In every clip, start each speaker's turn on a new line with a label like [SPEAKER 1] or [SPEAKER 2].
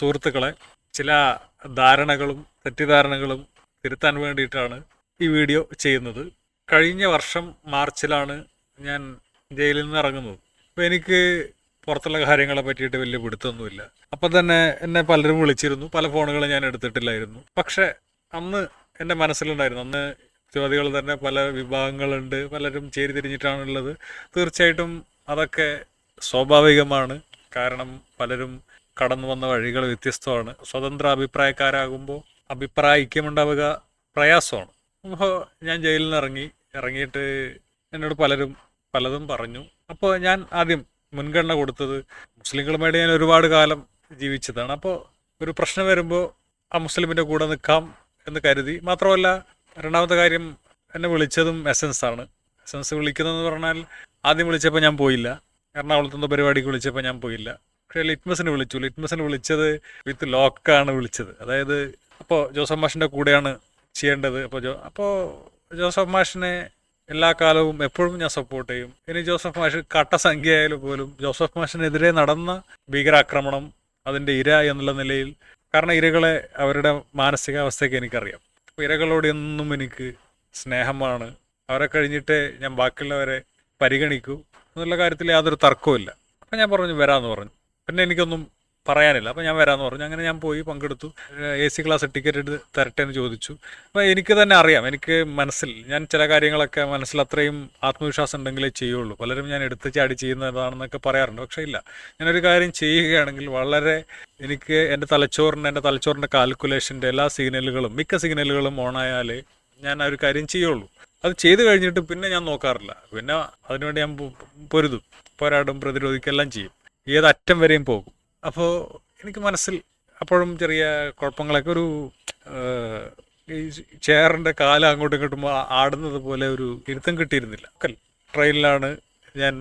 [SPEAKER 1] സുഹൃത്തുക്കളെ ചില ധാരണകളും തെറ്റിദ്ധാരണകളും തിരുത്താൻ വേണ്ടിയിട്ടാണ് ഈ വീഡിയോ ചെയ്യുന്നത്. കഴിഞ്ഞ വർഷം മാർച്ചിലാണ് ഞാൻ ജയിലിൽ നിന്ന് ഇറങ്ങുന്നത്. അപ്പോൾ എനിക്ക് പുറത്തുള്ള കാര്യങ്ങളെ പറ്റിയിട്ട് വലിയ പിടുത്തമൊന്നുമില്ല അപ്പം തന്നെ എന്നെ പലരും വിളിച്ചിരുന്നു. പല ഫോണുകൾ ഞാൻ എടുത്തിട്ടില്ലായിരുന്നു. പക്ഷേ അന്ന് എന്റെ മനസ്സിലുണ്ടായിരുന്നു. അന്ന് ചോദ്യകൾ തന്നെ പല വിഭാഗങ്ങളുണ്ട്. പലരും ചേരി തിരിഞ്ഞിട്ടാണുള്ളത്. തീർച്ചയായിട്ടും അതൊക്കെ സ്വാഭാവികമാണ്. കാരണം പലരും കടന്നു വന്ന വഴികൾ വ്യത്യസ്തമാണ്. സ്വതന്ത്ര അഭിപ്രായക്കാരാകുമ്പോൾ അഭിപ്രായ ഐക്യമുണ്ടാവുക പ്രയാസമാണ്. അപ്പോൾ ഞാൻ ജയിലിൽ നിന്ന് ഇറങ്ങി ഇറങ്ങിയിട്ട് എന്നോട് പലരും പലതും പറഞ്ഞു. അപ്പോൾ ഞാൻ ആദ്യം മുൻഗണന കൊടുത്തത് മുസ്ലിങ്ങളുമായിട്ട് ഞാൻ ഒരുപാട് കാലം ജീവിച്ചതാണ്. അപ്പോൾ ഒരു പ്രശ്നം വരുമ്പോൾ ആ മുസ്ലിമിന്റെ കൂടെ നിൽക്കാം എന്ന് കരുതി. മാത്രമല്ല രണ്ടാമത്തെ കാര്യം എന്നെ വിളിച്ചതും എസൻസ് ആണ്. എസൻസ് വിളിക്കുന്നതെന്ന് പറഞ്ഞാൽ ആദ്യം വിളിച്ചപ്പോൾ ഞാൻ പോയില്ല. എറണാകുളത്തുനിന്ന് പരിപാടിക്ക് വിളിച്ചപ്പോൾ ഞാൻ പോയില്ല. പക്ഷേ ലിറ്റ്മസിന് വിളിച്ചു. ലിറ്റ്മസിന് വിളിച്ചത് വിത്ത് ലോക്കാണ് വിളിച്ചത്. അതായത് അപ്പോൾ ജോസഫ് മാഷിന്റെ കൂടെയാണ് ചെയ്യേണ്ടത്. അപ്പോൾ ജോ അപ്പോൾ ജോസഫ് മാഷിനെ എല്ലാ കാലവും എപ്പോഴും ഞാൻ സപ്പോർട്ട് ചെയ്യും. ഇനി ജോസഫ് മാഷ് കട്ട സംഖ്യ ആയാലും പോലും ജോസഫ് മാഷിനെതിരെ നടന്ന ഭീകരാക്രമണം അതിന്റെ ഇര എന്നുള്ള നിലയിൽ കാരണം ഇരകളെ അവരുടെ മാനസികാവസ്ഥയ്ക്ക് എനിക്കറിയാം. അപ്പോൾ ഇരകളോട് എന്നും എനിക്ക് സ്നേഹമാണ്. അവരെ കഴിഞ്ഞിട്ട് ഞാൻ ബാക്കിയുള്ളവരെ പരിഗണിക്കൂ. എന്നുള്ള കാര്യത്തിൽ യാതൊരു തർക്കവും ഇല്ല അപ്പം ഞാൻ പറഞ്ഞു വരാമെന്ന് പറഞ്ഞു. പിന്നെ എനിക്കൊന്നും പറയാനില്ല. അപ്പം ഞാൻ വരാമെന്ന് പറഞ്ഞു. അങ്ങനെ ഞാൻ പോയി പങ്കെടുത്തു. എ സി ക്ലാസ് ടിക്കറ്റ് എടുത്ത് തരട്ടെ എന്ന് ചോദിച്ചു. അപ്പോൾ എനിക്ക് തന്നെ അറിയാം. എനിക്ക് മനസ്സിൽ ഞാൻ ചില കാര്യങ്ങളൊക്കെ മനസ്സിൽ അത്രയും ആത്മവിശ്വാസം ഉണ്ടെങ്കിലേ ചെയ്യുള്ളൂ. പലരും ഞാൻ എടുത്ത് ചാടി ചെയ്യുന്നതാണെന്നൊക്കെ പറയാറുണ്ട്. പക്ഷേ ഇല്ല. ഞാനൊരു കാര്യം ചെയ്യുകയാണെങ്കിൽ വളരെ എനിക്ക് എന്റെ തലച്ചോറിന്റെ എന്റെ തലച്ചോറിന്റെ കാൽക്കുലേഷന്റെ എല്ലാ സിഗ്നലുകളും മിക്ക സിഗ്നലുകളും ഓണായാലേ ഞാൻ ആ ഒരു കാര്യം ചെയ്യുള്ളൂ. അത് ചെയ്തു കഴിഞ്ഞിട്ട് പിന്നെ ഞാൻ നോക്കാറില്ല. പിന്നെ അതിനുവേണ്ടി ഞാൻ പൊരുതും പോരാടും പ്രതിരോധിക്കെല്ലാം ചെയ്യും. ഏത് അറ്റം വരെയും പോകും. അപ്പോൾ എനിക്ക് മനസ്സിൽ അപ്പോഴും ചെറിയ കുഴപ്പങ്ങളൊക്കെ ഒരു ഈ ചെയറിന്റെ കാലം അങ്ങോട്ടും ഇങ്ങോട്ടും ആടുന്നത് പോലെ ഒരു ഇരുത്തം കിട്ടിയിരുന്നില്ല. ട്രെയിനിലാണ് ഞാൻ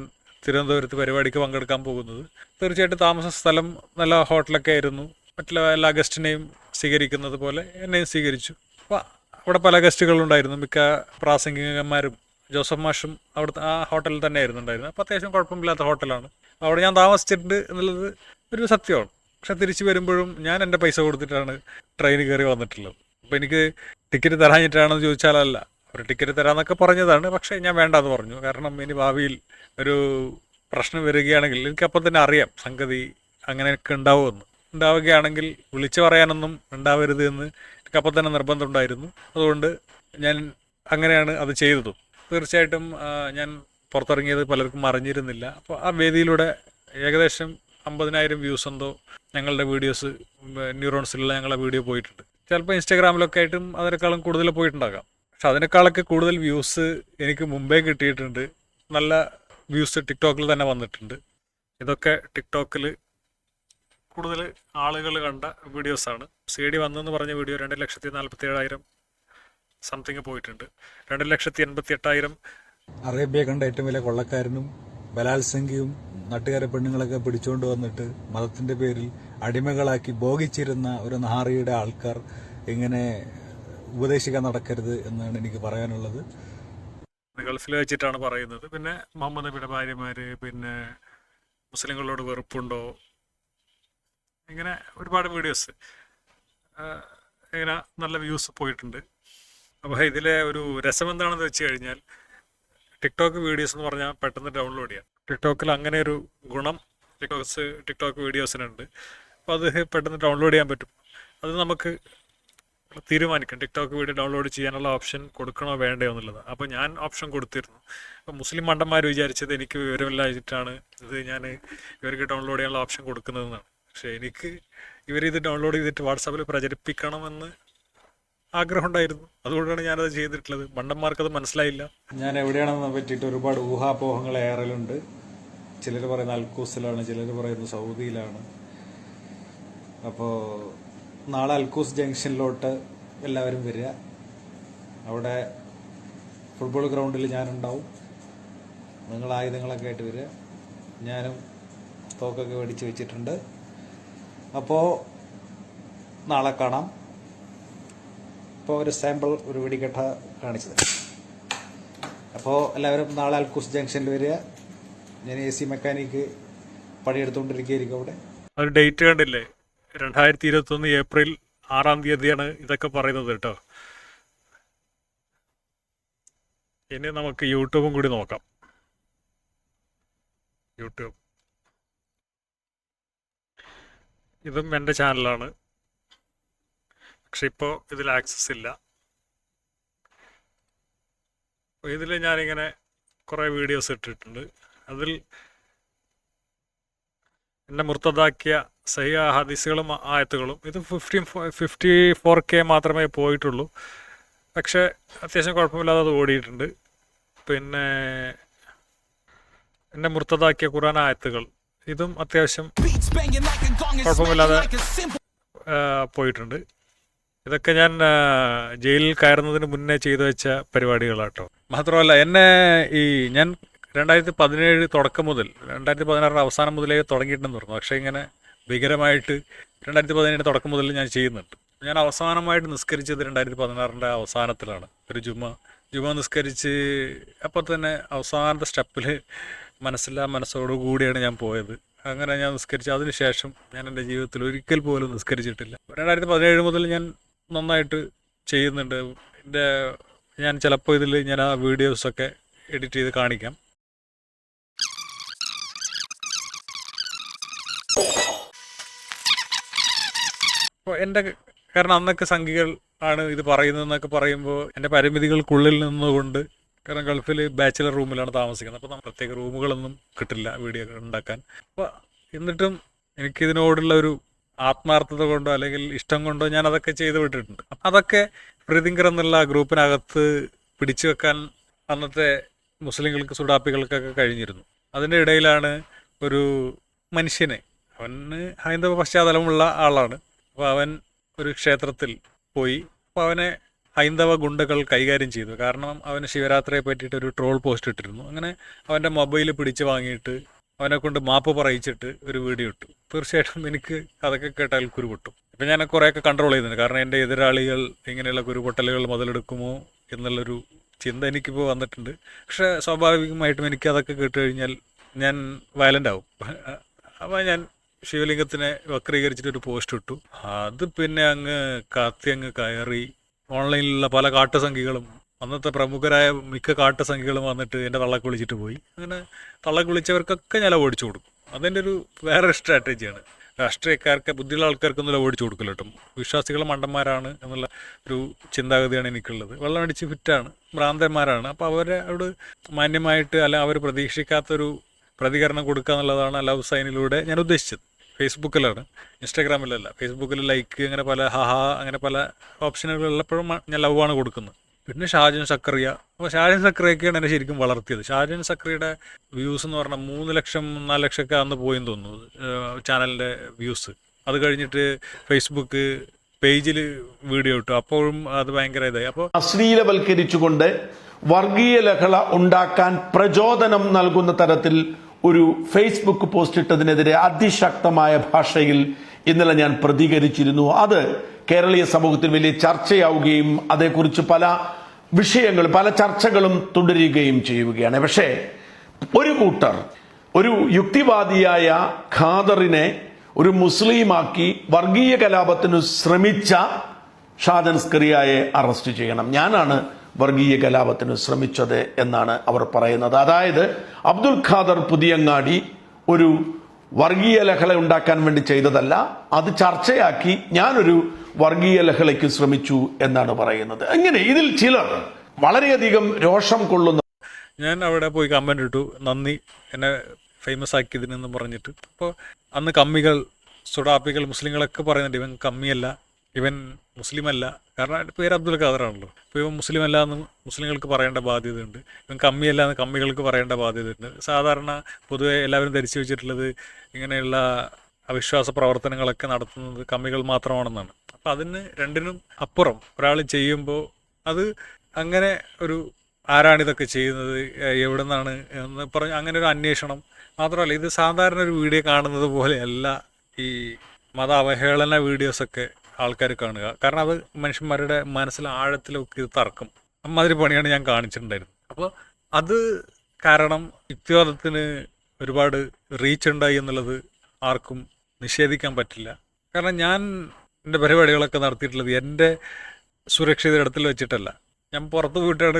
[SPEAKER 1] തിരുവനന്തപുരത്ത് പരിപാടിക്ക് പങ്കെടുക്കാൻ പോകുന്നത്. തീർച്ചയായിട്ടും താമസ സ്ഥലം നല്ല ഹോട്ടലൊക്കെ ആയിരുന്നു. മറ്റുള്ള എല്ലാ ഗസ്റ്റിനെയും സ്വീകരിക്കുന്നത് പോലെ എന്നെയും സ്വീകരിച്ചു. അപ്പോൾ അവിടെ പല ഗസ്റ്റുകളുണ്ടായിരുന്നു മിക്ക പ്രാസംഗികന്മാരും ജോസഫ് മാഷും അവിടുത്തെ ആ ഹോട്ടലിൽ തന്നെ ഉണ്ടായിരുന്നത്. അപ്പോൾ അത്യാവശ്യം കുഴപ്പമില്ലാത്ത ഹോട്ടലാണ്. അവിടെ ഞാൻ താമസിച്ചിട്ടുണ്ട് എന്നുള്ളത് ഒരു സത്യമാണ്. പക്ഷെ തിരിച്ചു വരുമ്പോഴും ഞാൻ എന്റെ പൈസ കൊടുത്തിട്ടാണ് ട്രെയിൻ കയറി വന്നിട്ടുള്ളത്. അപ്പോൾ എനിക്ക് ടിക്കറ്റ് തരാഞ്ഞിട്ടാണെന്ന് ചോദിച്ചാലല്ല ഒരു ടിക്കറ്റ് തരാമെന്നൊക്കെ പറഞ്ഞതാണ്. പക്ഷേ ഞാൻ വേണ്ടാന്ന് പറഞ്ഞു. കാരണം ഇനി ഭാവിയിൽ ഒരു പ്രശ്നം വരികയാണെങ്കിൽ എനിക്കപ്പം തന്നെ അറിയാം സംഗതി അങ്ങനെയൊക്കെ ഉണ്ടാവുമെന്ന്. ഉണ്ടാവുകയാണെങ്കിൽ വിളിച്ചു പറയാനൊന്നും ഉണ്ടാവരുത് എന്ന് എനിക്കപ്പം തന്നെ നിർബന്ധമുണ്ടായിരുന്നു അതുകൊണ്ട് ഞാൻ അങ്ങനെയാണ് അത് ചെയ്തതും. തീർച്ചയായിട്ടും ഞാൻ പുറത്തിറങ്ങിയത് പലർക്കും അറിഞ്ഞിരുന്നില്ല. അപ്പോൾ ആ വേദിയിലൂടെ ഏകദേശം അമ്പതിനായിരം വ്യൂസ് എന്തോ ഞങ്ങളുടെ വീഡിയോസ് ന്യൂറോൺസിലുള്ള ഞങ്ങളുടെ വീഡിയോ പോയിട്ടുണ്ട്. ചിലപ്പോൾ ഇൻസ്റ്റാഗ്രാമിലൊക്കെ ആയിട്ടും അതിനേക്കാളും കൂടുതൽ പോയിട്ടുണ്ടാകാം. പക്ഷെ അതിനേക്കാളൊക്കെ കൂടുതൽ വ്യൂസ് എനിക്ക് മുമ്പേ കിട്ടിയിട്ടുണ്ട്. നല്ല വ്യൂസ് ടിക്ടോക്കിൽ തന്നെ വന്നിട്ടുണ്ട്. ഇതൊക്കെ ടിക്ടോക്കിൽ കൂടുതൽ ആളുകൾ കണ്ട വീഡിയോസാണ് സി ഡി വന്നെന്ന് പറഞ്ഞ വീഡിയോ രണ്ട് ലക്ഷത്തി നാൽപ്പത്തി ഏഴായിരം സംതിങ് പോയിട്ടുണ്ട്. രണ്ട് ലക്ഷത്തി എൺപത്തി എട്ടായിരം
[SPEAKER 2] അറേബ്യ കണ്ട ഏറ്റവും വലിയ കൊള്ളക്കാരനും ബലാത്സംഗിയും നാട്ടുകാരെ പെണ്ണുങ്ങളൊക്കെ പിടിച്ചുകൊണ്ട് വന്നിട്ട് മതത്തിന്റെ പേരിൽ അടിമകളാക്കി ഭോഗിച്ചിരുന്ന ഒരു നഹാറിയുടെ ആൾക്കാർ ഇങ്ങനെ ഉപദേശിക്കാൻ നടക്കരുത് എന്നാണ് എനിക്ക് പറയാനുള്ളത്.
[SPEAKER 1] ഗൾഫിൽ വെച്ചിട്ടാണ് പറയുന്നത്. പിന്നെ മുഹമ്മദ് നബിയുടെ ഭാര്യമാര് പിന്നെ മുസ്ലിങ്ങളോട് വെറുപ്പുണ്ടോ? ഇങ്ങനെ ഒരുപാട് വീഡിയോസ് ഇങ്ങനെ നല്ല വ്യൂസ് പോയിട്ടുണ്ട്. അപ്പോൾ ഇതിലെ ഒരു രസം എന്താണെന്ന് വെച്ച് കഴിഞ്ഞാൽ ടിക്ടോക്ക് വീഡിയോസ് എന്ന് പറഞ്ഞാൽ പെട്ടെന്ന് ഡൗൺലോഡ് ചെയ്യാം. ടിക്ടോക്കിൽ അങ്ങനെ ഒരു ഗുണം ടിക്ടോക്സ് ടിക്ടോക്ക് വീഡിയോസിനുണ്ട്. അപ്പോൾ അത് പെട്ടെന്ന് ഡൗൺലോഡ് ചെയ്യാൻ പറ്റും. അത് നമുക്ക് തീരുമാനിക്കാം. ടിക്ടോക്ക് വീഡിയോ ഡൗൺലോഡ് ചെയ്യാനുള്ള ഓപ്ഷൻ കൊടുക്കണോ വേണ്ടയോ എന്നുള്ളത്. അപ്പോൾ ഞാൻ ഓപ്ഷൻ കൊടുത്തിരുന്നു. അപ്പോൾ മുസ്ലിം മണ്ടന്മാർ വിചാരിച്ചത് എനിക്ക് വിവരമില്ലാതിട്ടാണ് ഇത് ഞാൻ ഇവർക്ക് ഡൗൺലോഡ് ചെയ്യാനുള്ള ഓപ്ഷൻ കൊടുക്കുന്നതെന്നാണ്. പക്ഷേ എനിക്ക് ഇവരിത് ഡൗൺലോഡ് ചെയ്തിട്ട് വാട്സാപ്പിൽ പ്രചരിപ്പിക്കണമെന്ന് ആഗ്രഹം ഉണ്ടായിരുന്നു അതുകൊണ്ടാണ് ഞാനത് ചെയ്തിട്ടുള്ളത്. മണ്ടന്മാർക്കത് മനസ്സിലായില്ല.
[SPEAKER 2] ഞാൻ എവിടെയാണെന്ന് പറ്റിയിട്ട് ഒരുപാട് ഊഹാപോഹങ്ങൾ ഏറലുണ്ട്. ചിലർ പറയുന്ന അൽക്കൂസിലാണ് ചിലർ പറയുന്നത് സൗദിയിലാണ്. അപ്പോൾ നാളെ അൽക്കൂസ് ജംഗ്ഷനിലോട്ട് എല്ലാവരും വരിക. അവിടെ ഫുട്ബോൾ ഗ്രൗണ്ടിൽ ഞാനുണ്ടാവും. നിങ്ങൾ ആയുധങ്ങളൊക്കെ ആയിട്ട് വരിക. ഞാനും തോക്കൊക്കെ മേടിച്ച് വെച്ചിട്ടുണ്ട്. അപ്പോൾ നാളെ കാണാം. ഇപ്പോൾ ഒരു സാമ്പിൾ ഒരു വെടിക്കെട്ട കാണിച്ചത്. അപ്പോൾ എല്ലാവരും നാളെ അൽക്കൂസ് ജംഗ്ഷനിൽ വരിക. ഞാൻ എ സി മെക്കാനിക്ക് പണിയെടുത്തുകൊണ്ടിരിക്കുകയായിരിക്കും അവിടെ.
[SPEAKER 1] ഒരു ഡേറ്റ് കണ്ടില്ലേ? രണ്ടായിരത്തി ഇരുപത്തൊന്ന് ഏപ്രിൽ ആറാം തീയതിയാണ് ഇതൊക്കെ പറയുന്നത് കേട്ടോ. ഇനി നമുക്ക് യൂട്യൂബും കൂടി നോക്കാം. യൂട്യൂബ്. ഇതും എന്റെ ചാനലാണ് പക്ഷെ ഇപ്പോൾ ഇതിൽ ആക്സസ് ഇല്ല. ഇതിൽ ഞാനിങ്ങനെ കുറേ വീഡിയോസ് ഇട്ടിട്ടുണ്ട്. അതിൽ എന്നെ മുർത്തതാക്കിയ സഹി ഹദീസുകളും ആയത്തുകളും ഇത് ഫിഫ്റ്റി ഫിഫ്റ്റി ഫോർ കെ മാത്രമേ പോയിട്ടുള്ളൂ. പക്ഷേ അത്യാവശ്യം കുഴപ്പമില്ലാതെ അത് ഓടിയിട്ടുണ്ട്. പിന്നെ എന്നെ മുർത്തതാക്കിയ ഖുറാൻ ആയത്തുകൾ ഇതും അത്യാവശ്യം കുഴപ്പമില്ലാതെ പോയിട്ടുണ്ട്. ഇതൊക്കെ ഞാൻ ജയിലിൽ കയറുന്നതിന് മുന്നേ ചെയ്തു വെച്ച പരിപാടികളാട്ടോ. മാത്രമല്ല എന്നെ ഈ ഞാൻ രണ്ടായിരത്തി പതിനേഴ് തുടക്കം മുതൽ രണ്ടായിരത്തി പതിനാറിന് അവസാനം മുതലേ തുടങ്ങിയിട്ടുണ്ടെന്ന് പറഞ്ഞു. പക്ഷേ ഇങ്ങനെ ഭീകരമായിട്ട് രണ്ടായിരത്തി പതിനേഴ് തുടക്കം മുതൽ ഞാൻ ചെയ്യുന്നുണ്ട്. ഞാൻ അവസാനമായിട്ട് നിസ്കരിച്ചത് രണ്ടായിരത്തി പതിനാറിന്റെ അവസാനത്തിലാണ്. ഒരു ജുമ ജുമ നിസ്കരിച്ച് അപ്പോൾ തന്നെ അവസാനത്തെ സ്റ്റെപ്പിൽ മനസ്സില്ലാ മനസ്സോടു കൂടിയാണ് ഞാൻ പോയത്. അങ്ങനെ ഞാൻ നിസ്കരിച്ചു അതിനുശേഷം ഞാൻ എന്റെ ജീവിതത്തിൽ ഒരിക്കൽ പോലും നിസ്കരിച്ചിട്ടില്ല. രണ്ടായിരത്തി പതിനേഴ് മുതൽ ഞാൻ നന്നായിട്ട് ചെയ്യുന്നുണ്ട്. എന്റെ ഞാൻ ചിലപ്പോൾ ഇതിൽ ഞാൻ ആ വീഡിയോസൊക്കെ എഡിറ്റ് ചെയ്ത് കാണിക്കാം. അപ്പോൾ എന്റെ കാരണം അന്നൊക്കെ സംഖ്യകൾ ആണ് ഇത് പറയുന്നതെന്നൊക്കെ പറയുമ്പോൾ എന്റെ പരിമിതികൾക്കുള്ളിൽ നിന്നുകൊണ്ട് കാരണം ഗൾഫിൽ ബാച്ചിലർ റൂമിലാണ് താമസിക്കുന്നത്. അപ്പോൾ നമ്മൾ പ്രത്യേക റൂമുകളൊന്നും കിട്ടില്ല വീഡിയോ ഉണ്ടാക്കാൻ. അപ്പോൾ എന്നിട്ടും എനിക്കിതിനോടുള്ള ഒരു ആത്മാർത്ഥത കൊണ്ടോ അല്ലെങ്കിൽ ഇഷ്ടം കൊണ്ടോ ഞാൻ അതൊക്കെ ചെയ്തു വിട്ടിട്ടുണ്ട്. അതൊക്കെ പ്രീതിങ്കർ എന്നുള്ള ഗ്രൂപ്പിനകത്ത് പിടിച്ചു വെക്കാൻ അന്നത്തെ മുസ്ലിങ്ങൾക്ക് സുഡാപ്പികൾക്കൊക്കെ കഴിഞ്ഞിരുന്നു. അതിന്റെ ഇടയിലാണ് ഒരു മനുഷ്യനെ അവന് ഹൈന്ദവ പശ്ചാത്തലമുള്ള ആളാണ്. അപ്പോൾ അവൻ ഒരു ക്ഷേത്രത്തിൽ പോയി അപ്പോൾ അവനെ ഹൈന്ദവ ഗുണ്ടകൾ കൈകാര്യം ചെയ്തു. കാരണം അവന് ശിവരാത്രിയെ പറ്റിയിട്ട് ഒരു ട്രോൾ പോസ്റ്റ് ഇട്ടിരുന്നു. അങ്ങനെ അവന്റെ മൊബൈൽ പിടിച്ച് വാങ്ങിയിട്ട് അവനെ കൊണ്ട് മാപ്പ് പറയിച്ചിട്ട് ഒരു വീഡിയോ ഇട്ടു. തീർച്ചയായിട്ടും എനിക്ക് അതൊക്കെ കേട്ടാൽ കുരുപൊട്ടും. ഇപ്പം ഞാൻ കുറേയൊക്കെ കൺട്രോൾ ചെയ്യുന്നുണ്ട് കാരണം എന്റെ എതിരാളികൾ ഇങ്ങനെയുള്ള കുരുപൊട്ടലുകൾ മുതലെടുക്കുമോ എന്നുള്ളൊരു ചിന്ത എനിക്കിപ്പോൾ വന്നിട്ടുണ്ട്. പക്ഷെ സ്വാഭാവികമായിട്ടും എനിക്ക് അതൊക്കെ കേട്ട് കഴിഞ്ഞാൽ ഞാൻ വയലന്റ് ആവും. അപ്പോൾ ഞാൻ ശിവലിംഗത്തിനെ വക്രീകരിച്ചിട്ട് ഒരു പോസ്റ്റ് ഇട്ടു. അത് പിന്നെ അങ്ങ് കത്തി അങ്ങ് കയറി. ഓൺലൈനിലുള്ള പല കാട്ടുസംഖ്യകളും അന്നത്തെ പ്രമുഖരായ മിക്ക കാട്ടുസംഖ്യകളും വന്നിട്ട് എന്റെ തള്ളക്ക് വിളിച്ചിട്ട് പോയി. അങ്ങനെ തള്ളക്ക് വിളിച്ചവർക്കൊക്കെ ഞാൻ ഓടിച്ചു കൊടുക്കും. അതെന്റെ ഒരു വേറെ സ്ട്രാറ്റജിയാണ് രാഷ്ട്രീയക്കാർക്ക് ബുദ്ധിയുള്ള ആൾക്കാർക്കൊന്നും ഓടിച്ചു കൊടുക്കില്ല കേട്ടോ. വിശ്വാസികൾ മണ്ടന്മാരാണ് എന്നുള്ള ഒരു ചിന്താഗതിയാണ് എനിക്കുള്ളത്. വെള്ളം അടിച്ച് ഫിറ്റാണ് ഭ്രാന്തന്മാരാണ്. അപ്പോൾ അവരെ അവിടെ മാന്യമായിട്ട് അല്ല അവർ പ്രതീക്ഷിക്കാത്തൊരു പ്രതികരണം കൊടുക്കുക എന്നുള്ളതാണ് ലവ് സൈനിലൂടെ ഞാൻ ഉദ്ദേശിച്ചത്. ഫേസ്ബുക്കിലാണ് ഇൻസ്റ്റാഗ്രാമിലല്ല ഫേസ്ബുക്കിൽ ലൈക്ക് അങ്ങനെ പല ഹഹ അങ്ങനെ പല ഓപ്ഷനുകൾ ഉള്ളപ്പോഴും ഞാൻ ലവ് ആണ് കൊടുക്കുന്നത്. പിന്നെ ഷാജൻ സക്രിയ അപ്പോൾ ഷാജൻ സക്രിയൊക്കെയാണ് എന്നെ ശരിക്കും വളർത്തിയത്. ഷാജൻ സക്രിയുടെ വ്യൂസ് എന്ന് പറഞ്ഞാൽ മൂന്ന് ലക്ഷം നാല് ലക്ഷമൊക്കെ അന്ന് പോയെന്ന് തോന്നുന്നു ചാനലിന്റെ വ്യൂസ്. അത് കഴിഞ്ഞിട്ട് ഫേസ്ബുക്ക് പേജിൽ വീഡിയോ ഇട്ടു. അപ്പോഴും അത് ഭയങ്കര ഇതായി. അപ്പോൾ
[SPEAKER 3] അശ്ലീലവൽക്കരിച്ചുകൊണ്ട് വർഗീയ ലഹള ഉണ്ടാക്കാൻ പ്രചോദനം നൽകുന്ന തരത്തിൽ ഒരു ഫേസ്ബുക്ക് പോസ്റ്റ് ഇട്ടതിനെതിരെ അതിശക്തമായ ഭാഷയിൽ ഇന്നലെ ഞാൻ പ്രതികരിച്ചിരുന്നു. അത് കേരളീയ സമൂഹത്തിൽ വലിയ ചർച്ചയാവുകയും അതേക്കുറിച്ച് പല വിഷയങ്ങൾ പല ചർച്ചകളും തുടരുകയും ചെയ്യുകയാണ്. പക്ഷേ ഒരു കൂട്ടർ ഒരു യുക്തിവാദിയായ ഖാദറിനെ ഒരു മുസ്ലിമാക്കി വർഗീയ കലാപത്തിന് ശ്രമിച്ച ഷാജൻ സ്കറിയായെ അറസ്റ്റ് ചെയ്യണം. ഞാനാണ് വർഗീയ കലാപത്തിന് ശ്രമിച്ചത് എന്നാണ് അവർ പറയുന്നത്. അതായത് അബ്ദുൽ ഖാദർ പുതിയങ്ങാടി ഒരു വർഗീയ ലഹള ഉണ്ടാക്കാൻ വേണ്ടി ചെയ്തതല്ല അത് ചർച്ചയാക്കി ഞാനൊരു വർഗീയ ലഹളയ്ക്ക് ശ്രമിച്ചു എന്നാണ് പറയുന്നത്. അങ്ങനെ ഇതിൽ ചിലർ വളരെയധികം രോഷം കൊള്ളുന്ന
[SPEAKER 1] ഞാൻ അവിടെ പോയി കമന്റ് ഇട്ടു. നന്ദി. എന്നെ ഫേമസ് ആക്കിയതിനെന്ന് പറഞ്ഞിട്ട്. അപ്പോൾ അന്ന് കമ്മികൾ സുഡാപ്പികൾ മുസ്ലിങ്ങളൊക്കെ പറയുന്നുണ്ട്. ഇവൻ കമ്മിയല്ല. ഇവൻ മുസ്ലിം അല്ല കാരണം പേര് അബ്ദുൽ ഖാദറാണല്ലോ. അപ്പോൾ ഇവൻ മുസ്ലിം അല്ല എന്ന് മുസ്ലിങ്ങൾക്ക് പറയേണ്ട ബാധ്യതയുണ്ട്. ഇവൻ കമ്മിയല്ല എന്ന് കമ്മികൾക്ക് പറയേണ്ട ബാധ്യതയുണ്ട്. സാധാരണ പൊതുവെ എല്ലാവരും ധരിച്ചു വെച്ചിട്ടുള്ളത് ഇങ്ങനെയുള്ള അവിശ്വാസ പ്രവർത്തനങ്ങളൊക്കെ നടത്തുന്നത് കമ്മികൾ മാത്രമാണെന്നാണ്. അപ്പോൾ അതിന് രണ്ടിനും അപ്പുറം ഒരാൾ ചെയ്യുമ്പോൾ അത് അങ്ങനെ ഒരു ആരാണ് ഇതൊക്കെ ചെയ്യുന്നത് എവിടെ നിന്നാണ് എന്ന് പറഞ്ഞ് അങ്ങനെ ഒരു അന്വേഷണം. മാത്രമല്ല ഇത് സാധാരണ ഒരു വീഡിയോ കാണുന്നത് പോലെയല്ല ഈ മത അവഹേളന വീഡിയോസൊക്കെ ആൾക്കാർ കാണുക. കാരണം അത് മനുഷ്യന്മാരുടെ മനസ്സിൽ ആഴത്തിലൊക്കെ ഇത് തറക്കും അമ്മാതിരി പണിയാണ് ഞാൻ കാണിച്ചിട്ടുണ്ടായിരുന്നത്. അപ്പോൾ അത് കാരണം യുക്തിവാദത്തിന് ഒരുപാട് റീച്ച് ഉണ്ടായി എന്നുള്ളത് ആർക്കും നിഷേധിക്കാൻ പറ്റില്ല. കാരണം ഞാൻ എന്റെ പരിപാടികളൊക്കെ നടത്തിയിട്ടുള്ളത് എന്റെ സുരക്ഷിത ഇടത്തിൽ വെച്ചിട്ടല്ല. ഞാൻ പുറത്ത് പോയിട്ടാണ്